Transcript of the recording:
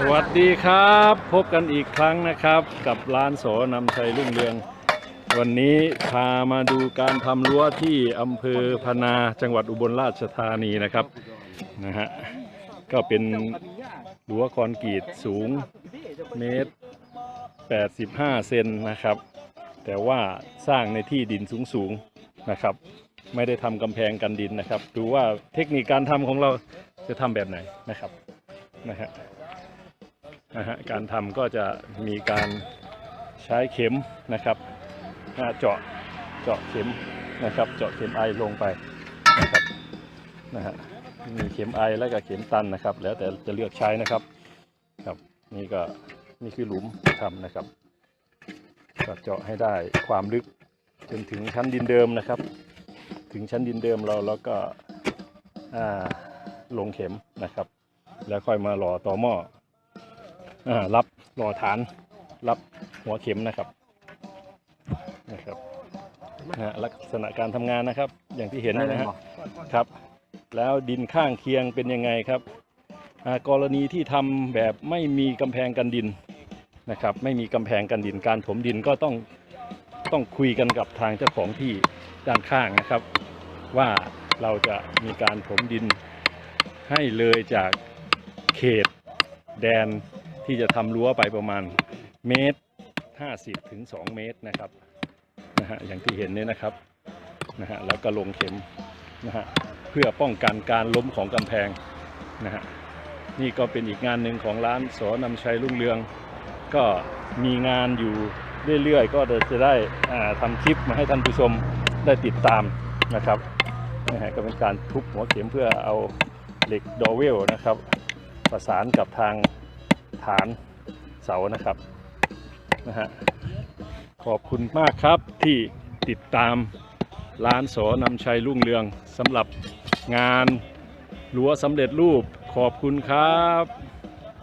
สวัสดีครับ พบกันอีกครั้งนะครับ กับร้านโสนำชัยรุ่งเรือง วันนี้พามาดูการทำรั้วที่อำเภอพนาจังหวัดอุบลราชธานีนะครับนะฮะก็เป็นรั้วคอนกรีตสูงเมตร 85 เซนนะครับ แต่ว่าสร้างในที่ดินสูงๆนะครับ ไม่ได้ทำกำแพงกันดินนะครับ ดูว่าเทคนิคการทำของเราจะทำแบบไหนนะครับนะฮะ นะฮะการทำก็จะมีการใช้เข็มนะครับเจาะเจาะเข็มนะครับ เจาะเข็มไอลงไปนะครับนะฮะมีเข็มไอแล้วก็เข็มตันนะครับ แล้วแต่จะเลือกใช้นะครับครับนี่ก็นี่คือหลุมทำนะครับก็เจาะให้ได้ความลึกจนถึงชั้นดินเดิมนะครับ ถึงชั้นดินเดิมเราแล้วก็อ่าลงเข็มนะครับ แล้วค่อยมาหล่อต่อหม้อ รับหล่อฐานรับหัวเข็มนะครับนะครับนะฮะลักษณะการทำงานนะครับ อย่างที่เห็นเนยนะฮะครับ แล้วดินข้างเคียงเป็นยังไงครับอ่ากรณีที่ทำแบบไม่มีกำแพงกันดินนะครับ ไม่มีกำแพงกันดินการถมดินก็ต้องต้องคุยกันกับทางเจ้าของที่ด้านข้างนะครับ ว่าเราจะมีการถมดินให้เลยจากเขตแดน ที่จะทำรั้วไปประมาณเมตร 50ถึง2เมตรนะครับนะฮะอย่างที่เห็นเนี่ยนะครับนะฮะแล้วก็ลงเข็มนะฮะเพื่อป้องกันการล้มของกำแพงนะฮะนี่ก็เป็นอีกงานหนึ่งของร้านสอนำชัยรุ่งเรือง ก็มีงานอยู่เรื่อยๆ ก็จะได้ทำคลิปมาให้ท่านผู้ชมได้ติดตามนะครับนะฮะก็เป็นการทุบหัวเข็มเพื่อเอาเหล็กดอเวลนะครับ ประสานกับทาง ฐานเสานะครับนะฮะขอบคุณมากครับที่ติดตามร้านสอนำชัยรุ่งเรืองสำหรับงานรั้วสำเร็จรูปขอบคุณครับ